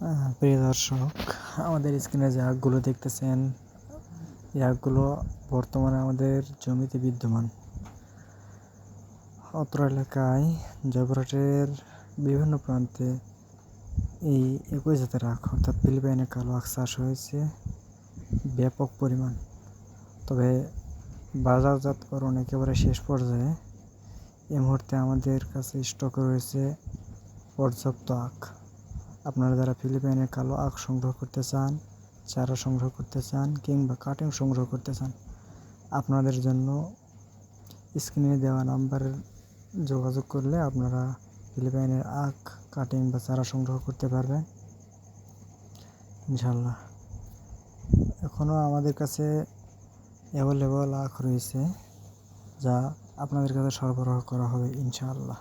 প্রিয় দর্শক, আমাদের স্ক্রিনে যে আখগুলো দেখতেছেন, এই আখগুলো বর্তমানে আমাদের জমিতে বিদ্যমান। অত্র এলাকায় জয়পুরহাটের বিভিন্ন প্রান্তে এই একই জাতের আখ, অর্থাৎ ফিলিপাইনে কালো আখ চাষ হয়েছে। ব্যাপক পরিমাণ। তবে বাজারজাতকরণ একেবারে শেষ পর্যায়ে। এই মুহূর্তে আমাদের কাছে স্টকে রয়েছে পর্যাপ্ত আখ। আপনারা যারা ফিলিপাইনের কালো আখ সংগ্রহ করতে চান, চারা সংগ্রহ করতে চান কিংবা কাটিং সংগ্রহ করতে চান, আপনাদের জন্য স্ক্রিনে দেওয়া নাম্বারে যোগাযোগ করলে আপনারা ফিলিপাইনের আখ কাটিং বা চারা সংগ্রহ করতে পারবেন। ইনশাল্লাহ এখনও আমাদের কাছে অ্যাভেলেবল আখ রয়েছে, যা আপনাদের কাছে সরবরাহ করা হবে ইনশাআল্লাহ।